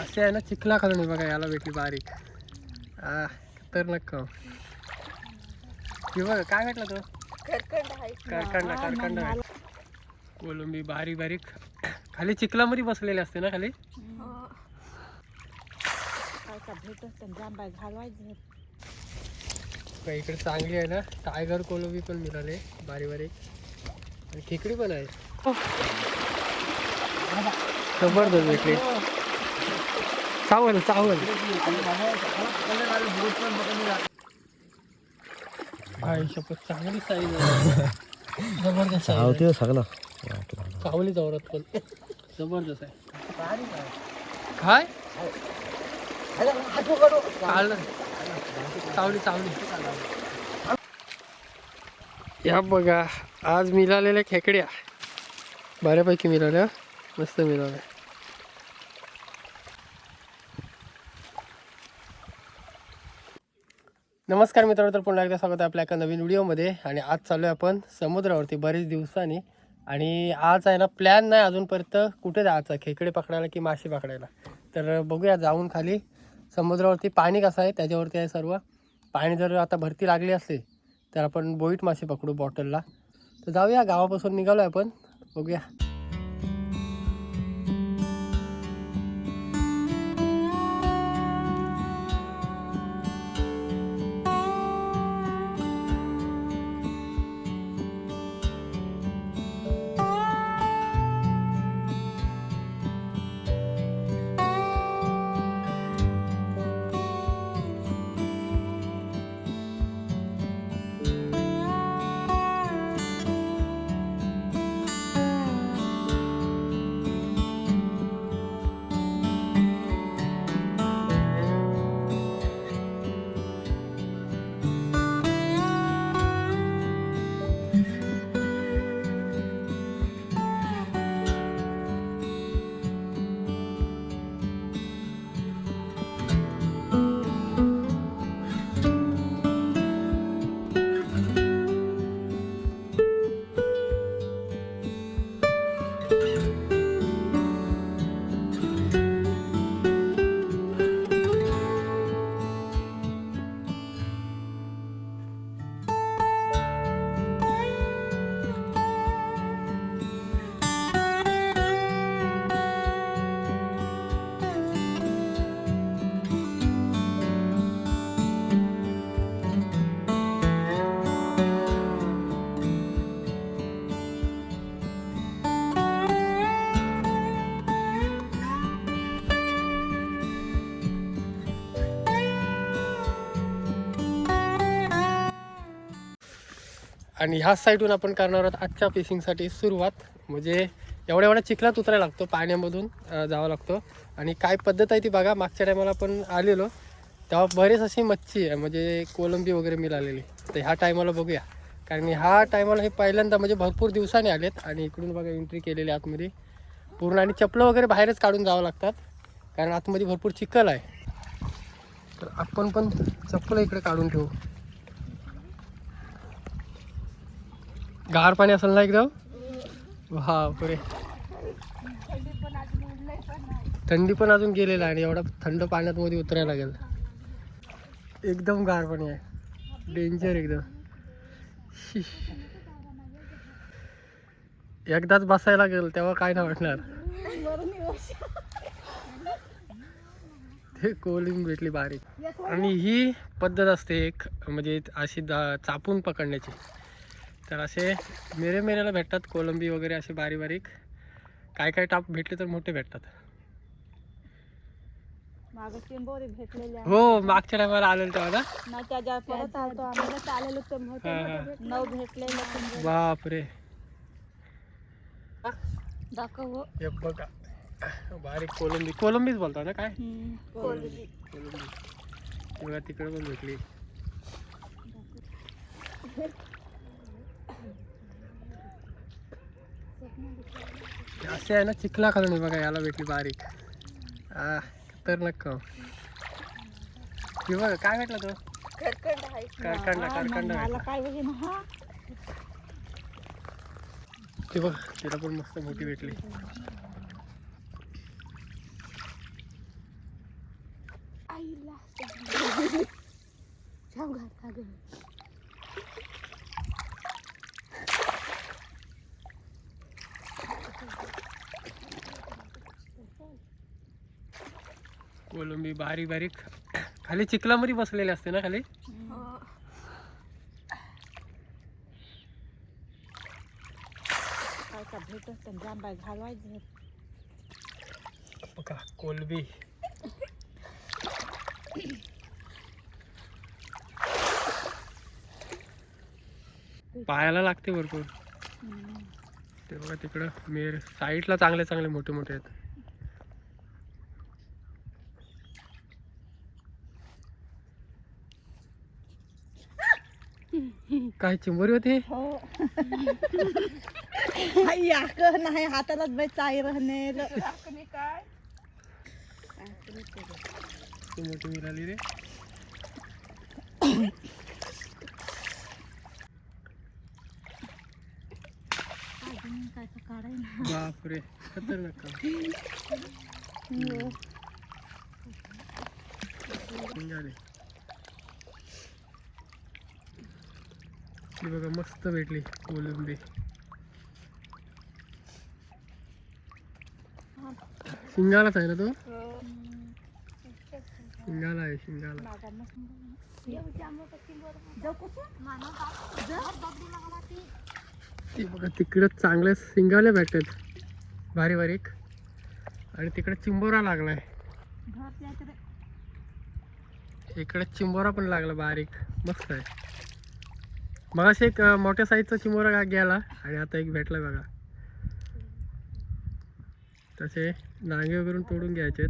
असे आहे ना चिखला खालून बघा याला भेटली बारीक. आ खतरनाक का हे बघा काय भेटला तो? करकंडा करकंडा कोलंबी बारीक बारीक. खाली चिखलामध्ये बसलेले असते ना खाली? इकडे चांगली आहे ना टायगर कोलंबी पण मिळाले बारीक बारीक. खेकडी पण आहे. जबरदस्त भेटली चावल चावल. आई शपथ चांगली साईज जबरदस्त size आहे. ते सगळं. चावली चौरात पण. जबरदस्त आहे. काय? चावली चावली. या बघा आज मिळालेल्या खेकड्या. बऱ्यापैकी मिळाल्या मस्त मिळाल्या. नमस्कार मित्रांनो तर पुन्हा एकदा स्वागत आहे आपल्या एका नवीन व्हिडिओमध्ये. आणि आज चालू आहे आपण समुद्रावरती बरेच दिवसांनी. आणि आज आहे ना प्लॅन नाही अजूनपर्यंत कुठे जायचं खेकडे पकडायला की मासे पकडायला. तर बघूया जाऊन खाली. समुद्रावरती पाणी कसं आहे त्याच्यावरती आहे सर्व. पाणी जर आता भरती लागली असली तर आपण बोईट मासे पकडू बॉटलला तर जाऊया गावापासून निघालो आहे आपण. बघूया. आणि ह्याच साईडून आपण करणार आहोत आजच्या फिशिंगसाठी सुरुवात. म्हणजे एवढ्या एवढ्या चिखलात उतरायला लागतो पाण्यामधून जावं लागतो. आणि काय पद्धत आहे ती बघा मागच्या टायमाला आपण आलेलो. तेव्हा बरेच अशी मच्छी आहे म्हणजे कोलंबी वगैरे मिळालेली तर ह्या टायमाला बघूया. कारण ह्या टायमाला हे पहिल्यांदा म्हणजे भरपूर दिवसांनी आलेत आणि इकडून बघा एंट्री केलेली आतमध्ये. पूर्ण आणि चपलं वगैरे बाहेरच काढून जावं लागतात कारण आतमध्ये भरपूर चिखल आहे. तर आपण पण चप्पल इकडे काढून ठेवू. गार पाणी असेल ना एकदम? हा पुरे थंडी पण अजून गेलेला आहे आणि एवढा थंड पाण्यात मध्ये उतरायला लागेल. एकदम गार पाणी आहे. डेंजर एकदम. एकदाच बसायला लागेल तेव्हा काय नाही वाटणार. ते कोलिंग भेटली बारीक. आणि ही पद्धत असते एक म्हणजे अशी दा- चापून पकडण्याची. तर असे मेरे मेऱ्याला भेटतात कोलंबी वगैरे असे बारीक बारीक. काय काय टाप भेटले तर मोठे भेटतात. हो मागच्या टायमाला आलेलं तेव्हा. बापरे. हो. बघा. बारीक कोलंबी. कोलंबीच बोलतात ना काय? कोलंबी. बघा तिकडे पण भेटली. असे आहे ना चिखला खालून बघा याला भेटली बारीक. आ खतरनाक का हे बघा काय भेटला तो? काय बघे बघ तिला पण मस्त मोठी भेटली. आईला कोलंबी बारीक बारीक खाली चिखलामध्ये बसलेले असते ना खाली? घालवायचं. बघा कोलबी. पायाला लागते भरपूर. ते बघा तिकडं मेर साईडला चांगले चांगले मोठे मोठे आहेत. काय चिंबोरी होती? हो. याक नाही हातालाच बाई चाई राहणे काय मोठी मिळाली रे. बापरे खतरनाक काम. निघाले. ही बघा मस्त भेटली कोलंबी. शिंगालाच आहे ना तो? शिंगाला आहे शिंगाला. ती बघा तिकडं चांगले शिंगाले भेटतात. भारी बारीक आणि तिकडे चिंबोरा लागलाय. इकडे चिंबोरा पण लागला बारीक. मस्त आहे. मगाशी एक मोठ्या साईजचा चिंबोरा गा- गेला आणि आता एक भेटला बघा. तसे नांगे वगैरे तोडून घ्यायचे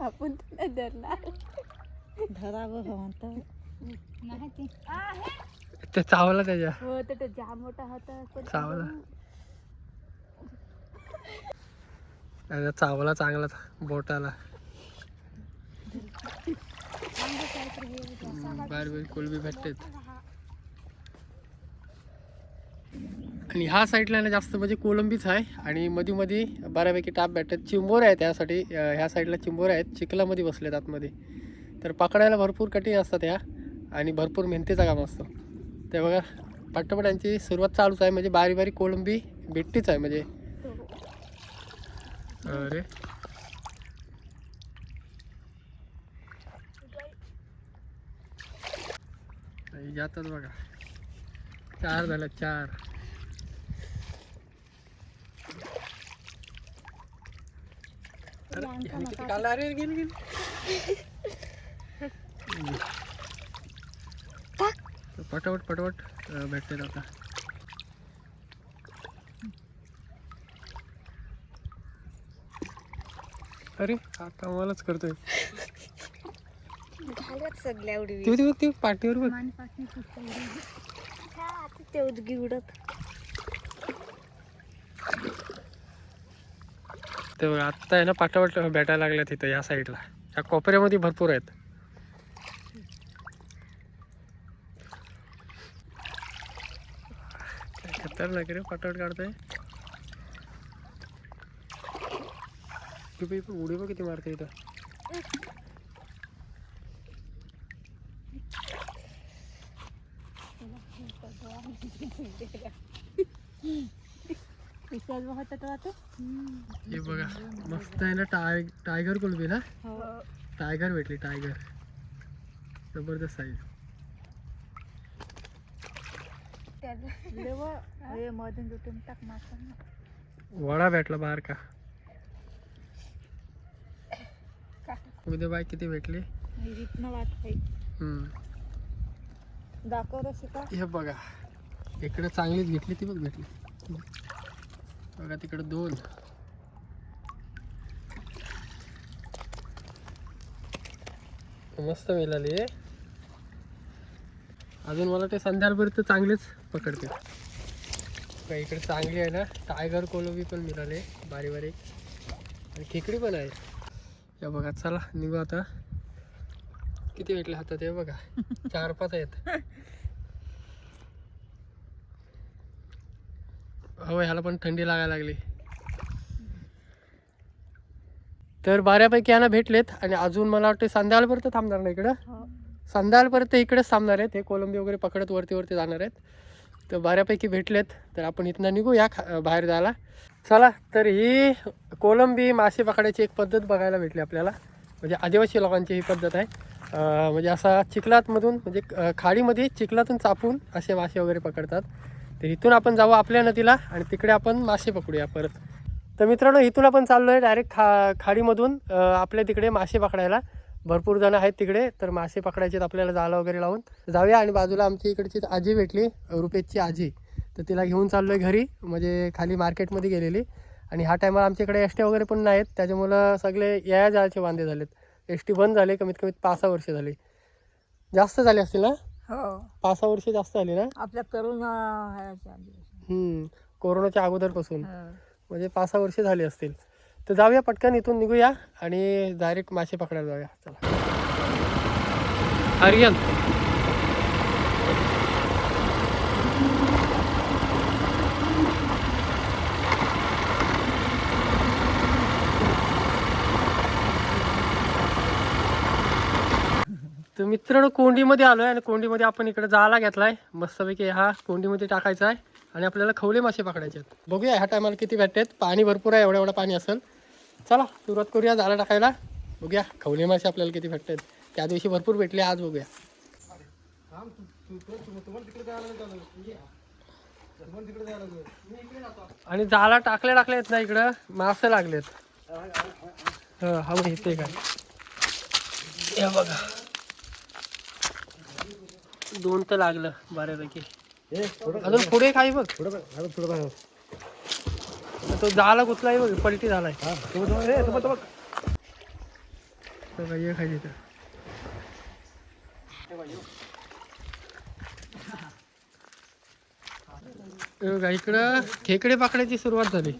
आपण ते. ते चावला त्याच्या. हो तर जाम मोठा होता. पण चावला. चावला चांगला बोटाला. बारी बारी कोलबी भेटतात आणि ह्या साईडला ना जास्त म्हणजे कोलंबीच आहे. आणि मध्ये मध्ये बऱ्यापैकी टाप भेटतात चिंबोर आहे त्यासाठी ह्या साईडला चिंबोर आहेत. चिखलामध्ये बसलेत आतमध्ये. तर पकडायला भरपूर कठीण असतात ह्या आणि भरपूर मेहनतीचा काम असतो. ते बघा पट्टपट यांची सुरुवात चालूच आहे. म्हणजे बारी बारी कोलंबी भेटतीच आहे. म्हणजे अरे. जातात बघा. चार झाल्या चार. अरे, ह्याने गेली गेली भेटते आता. अरे आता मलाच करतोय. झाल्यात सगळ्या ती बघ ती पाठीवर बघ. ते उदगी उडत. ते बघ आत्ता आहे ना पाठावट भेटायला लागल्या तिथं या साईडला. या कोपऱ्यामध्ये भरपूर आहेत. खतरनाक रे पाठावट काढतोय. उडी बघ किती मारते इथं विश्वास होता तो आता हे बघा मस्त आहे ना टाय टायगर कोलबी ना हो. टायगर भेटली टायगर. जबरदस्त साईज वडा भेटला बाहेर का उद्या बाय किती भेटली. दाखव हे बघा. इकडे चांगलीच भेटली ती बघ भेटली. बघा तिकडे दोन. मस्त मिळाली अजून मला ते संध्याकाळपर्यंत चांगलेच पकडते. का इकडे चांगली आहे ना. टायगर कोलंबी पण मिळाले बारी बारीक. आणि खेकडी पण आहे. या बघा चला निघू आता. किती भेटले हातात हे बघा. चार पाच आहेत. हो ह्याला पण थंडी लागायला लागली. तर बऱ्यापैकी यांना भेटलेत आणि अजून मला वाटतं संध्याकाळपर्यंत थांबणार नाही इकडं. हो. संध्याकाळपर्यंत इकडेच थांबणार आहेत. हे कोलंबी वगैरे पकडत वरती वरती जाणार आहेत. तर बऱ्यापैकी भेटलेत. तर आपण इथनं निघूया खा बाहेर जायला. चला तर ही कोलंबी मासे पकडायची एक पद्धत बघायला भेटली आपल्याला. म्हणजे आदिवासी लोकांची ही पद्धत आहे. म्हणजे असा चिखलातमधून म्हणजे खाडीमध्ये चिखलातून चापून असे मासे वगैरे पकडतात. तर इथून आपण जाऊ आपल्या नदीला आणि तिकडे आपण मासे पकडूया परत. तर मित्रांनो इथून आपण चाललो आहे डायरेक्ट खा खाडीमधून आपल्या तिकडे मासे पकडायला. भरपूर जण आहेत तिकडे तर मासे पकडायचे आपल्याला जाळं वगैरे लावून. जाऊया आणि बाजूला आमची इकडची आजी भेटली रुपेशची आजी. तर तिला घेऊन चाललो आहे घरी म्हणजे खाली मार्केटमध्ये गेलेली. आणि ह्या टायमाला आमच्याकडे एस टी वगैरे पण नाहीत. त्याच्यामुळं सगळे या जायचे वांदे झालेत. एस टी बंद झाले कमीत कमी पाच सहा वर्ष झाली. जास्त झाली असतील ना? हो. पाच सहा वर्ष जास्त झाली ना? आपल्या करोना ह्याच्या आधी. हम्म, कोरोनाच्या अगोदरपासून. हो. म्हणजे पाच सहा वर्ष झाली असतील. तर जाऊया पटकन इथून निघूया आणि डायरेक्ट मासे पकडायला जाऊया. चला. आर्यन मित्रांनो कोंडीमध्ये आहे आणि कोंडीमध्ये आपण इकडे जाळा घेतलाय. मस्तपैकी हा कोंडीमध्ये टाकायचा आहे आणि आपल्याला खवले मासे पकडायचे आहेत. बघूया ह्या टायमाला किती भेटतात. पाणी भरपूर आहे एवढं एवढं पाणी असेल. चला सुरुवात करूया जाळा टाकायला. बघूया खवले मासे आपल्याला किती भेटतात. त्या दिवशी भरपूर भेटले आज बघूया. आणि जाळा टाकल्या टाकल्या आहेत ना इकडं मासे लागलेत. हा हा इथे काय? हे बघा. दोन तर लागलं बऱ्यापैकी. अजून पुढे काही बघ? तो झाला कुठलाही बघ पलटी झालाय. खाली बघा इकडं खेकडे पकडायची सुरुवात झाली.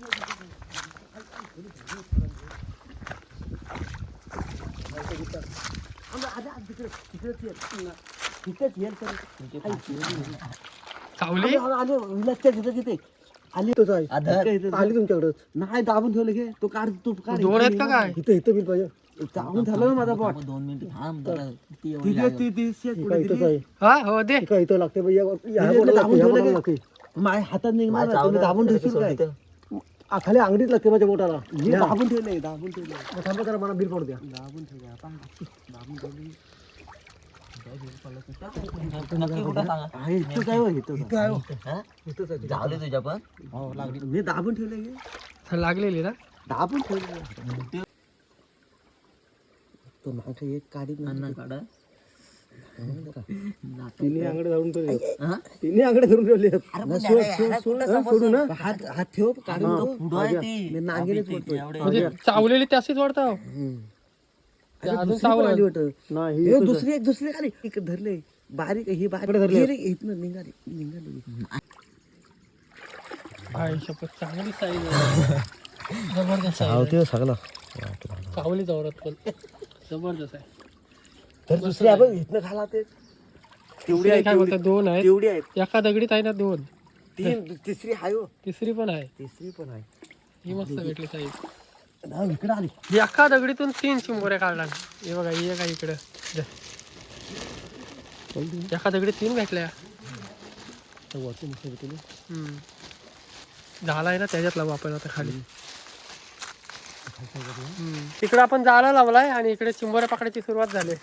चावली आली तुमच्याकडे. नाही दाबून ठेवलं घे. तो काढ तू काढ. दोन आहेत का काय? इथं इथं बिल पाहिजे. दाबून झालं ना माझा बॉट दोन मिनिट थांब जरा ती एवढी तिथे लागेल. ती ती शेत पुढे दिली. हा हो दे. इथं इथं लागते बाई, या- या म्हणजे बोटाला दाबून लागते, या ठेवलं बोटाला का? लागते. माझ्या हातात निघणार माझ्या ना, तुम्ही चावलं दाबून तर ठेवशील काय? सोडतं. आ, खाली अंगडीत लागते माझ्या बोटाला. मी दाबून ठेवले दाबून ठेवले मग थांबा जरा मला बिल पडू द्या. दाबून ठेवले आता दाबून ठेवली नक्की कुठं सांगा आहे इथंच आहे हो, इथंच आहे. हा? इथंच आहे. झाले तुझ्या पण हो, लागली. मी दाबून ठेवले. लागलेली ना दाबून ठेवले तो मागे एक काढी अन्न काढा तिन्ही आंगडे धरून ठेवले हा? तिन्ही आंगडे धरून ठेवले? सोडू ना हात हात ठेव काढून ठेव. पुढं आहे ती. मी म्हणजे चावलेली त्याशीच वाढतं अरे अजून. आली वाटतं. हे दुसरी एक दुसरी खाली इकडे धरले. बारीक ही बारीक. रे, इथनं निघाली. निघाली. आई शपथ चांगली साईज जबरदस्त आहे. सगळं. चावली जोरात पण. जबरदस्त आहे. तर दुसरी आहे. इथनं खाला ते. तेवढी आहे काय बोलतात दोन आहेत. तेवढी आहे एका दगडीत आहे ना दोन? तीन तिसरी आहे हो. तिसरी पण आहे. तिसरी पण आहे. ही मस्त भेटली साईज. इकडे आली एका दगडीतून तीन चिंबोऱ्या काढला हे बघा ही का इकडं. एका दगडीत तीन भेटल्या. झाला आहे ना त्याच्यात लावू आपण आता खाली. हम्म. तिकडं आपण जाळा लावलाय आणि इकडे चिंबोऱ्या पकडायची सुरुवात झाली.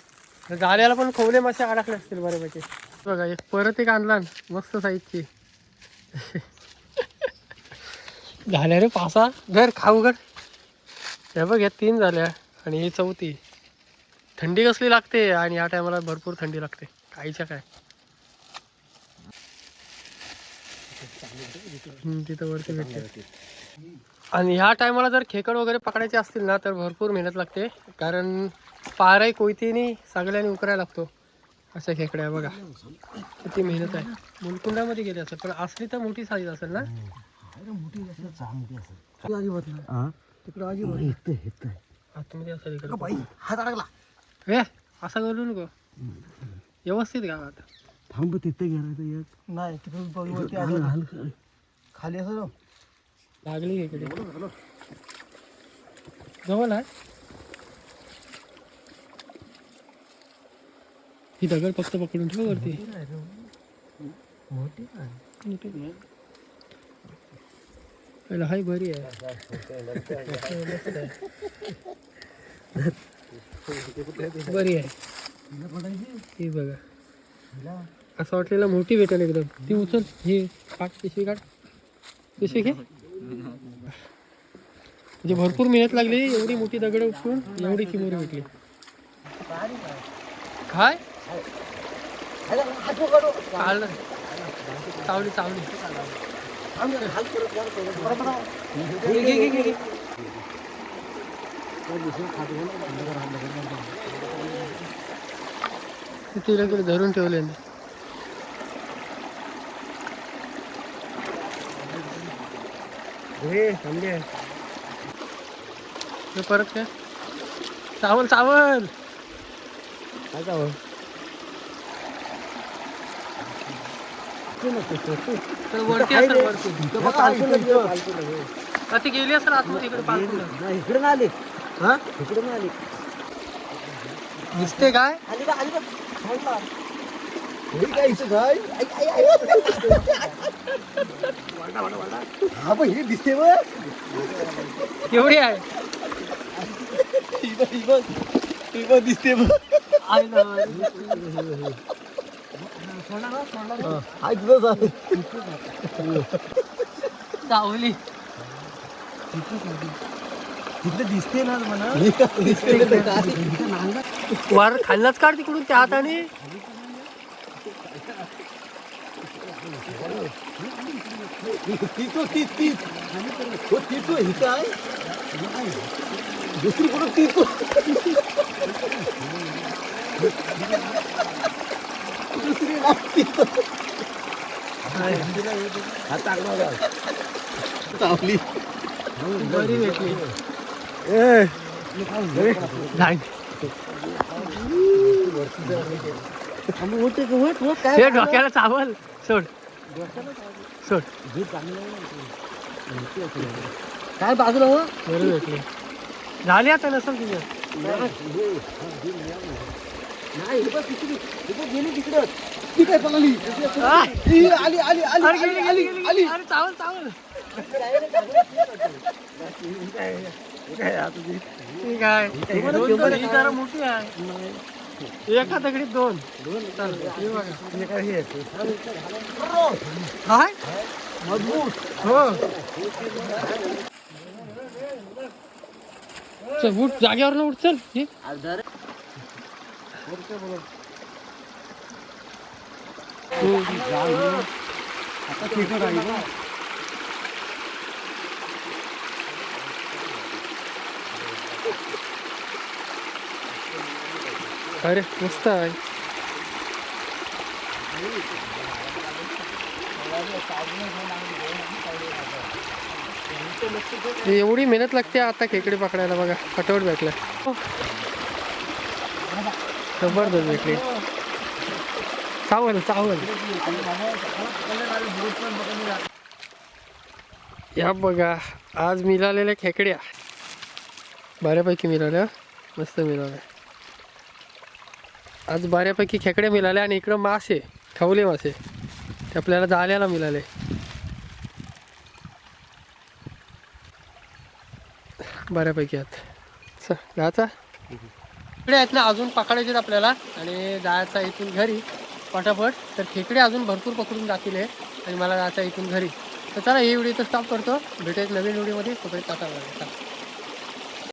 जाळ्याला पण खोवले मासे अडकले असतील बऱ्यापैकी. बघा एक परत एक आणला मस्त साईजची. झाल्या रे पासा. घर खाऊ घर हे बघ या तीन झाल्या आणि ही चौथी. थंडी कसली लागते आणि या टायमाला भरपूर थंडी लागते. काहीच्या काय? हम्म, तिथं वरती भेटते. आणि ह्या टायमाला जर खेकड वगैरे पकडायचे असतील ना तर भरपूर मेहनत लागते. कारण पाराही कोयतीने सगळ्यांनी उकरायला लागतो. अशा खेकड्या आहे बघा. किती मेहनत आहे. मुलकुंडामध्ये गेले असेल पण असली तर मोठी साईज असेल ना? अजिबात नाही तिकडं अजिबात इथं इथं. आतमध्ये असेल इकडे. बाई हात अडकला. ए असं करू नको. व्यवस्थित गावात थांब तिथे गेला एक. नाही तिकडे खाली असं लागली इकडे? जवळ आहे ही दगड फक्त पकडून ठेव वरती. मोठी पहिला हाय बरी आहे. बरी आहे. ही बघा. असं वाटलेलं मोठी भेटेल एकदम. ती उचल. ही काढ पिशवी काढ पिशवी घे. म्हणजे भरपूर मेहनत लागली एवढी मोठी दगड उपटून एवढी किमोरी भेटली. काय? चावली चावली. तिला तिला धरून ठेवले हे परत काय? चावल चावल काय जावं तर वरती असेल वरती का ती गेली असेल आतमध्ये इकडे पालखीला. इकडे ना आली हा इकडे ना आली दिसते काय आली का आली का थांबला. हे काय इथं काय आई, आई, आई. वाडा, वाडा, वाडा. हा पण हे दिसते बघ एवढी आहे ही। बघ, ही बघ. ही बघ दिसते बघ हा, हा चावली तिकडे दिसते ना म्हणा दिसते वर खाल्लाच काढ तिकडून त्या हाताने. तिथं तीच तीच हो तिथं हिथं आहे. दुसरी कुठं तिथं? दुसरी. चावली हे डोक्याला चावल. सोड. सोड. काय बाजूला हो? झाली आता नसेल तुझ्या नाही हे बघ तिकडे हे बघ गेली तिकडं. ती काय पळाली. आ! ती आली आली आली अरे गेली, आली गेली, गेली, आली. गेली. अरे चावल चावल. ठीक आहे दोन तर ही जरा मोठी आहे. एका दगडीत दोन. बघा. काय? मजबूत. हो. चल उठ. जागेवर उठ चल. ये. हो, अरे मस्त आहे. एवढी मेहनत लागते आता खेकडे पकडायला बघा. कटवट भेटला जबरदस्त भेटली चावल चावल. या बघा आज मिळालेल्या खेकड्या. बऱ्यापैकी मिळाल्या मस्त मिळाल्या. आज बऱ्यापैकी खेकड्या मिळाल्या आणि इकडं मासे खवले मासे. ते आपल्याला जाल्याला मिळाले. बऱ्यापैकी आहेत. चल जायचा? खेकडे आहेत ना अजून पकडायचे आहेत आपल्याला. आणि जायचा इथून घरी पटापट. तर खेकडे अजून भरपूर पकडून जातील हे. आणि मला जायचं इथून घरी. तर चला ही व्हिडिओ तर स्टॉप करतो. भेटेल नवीन व्हिडिओमध्ये तोपर्यंत टाटा चला.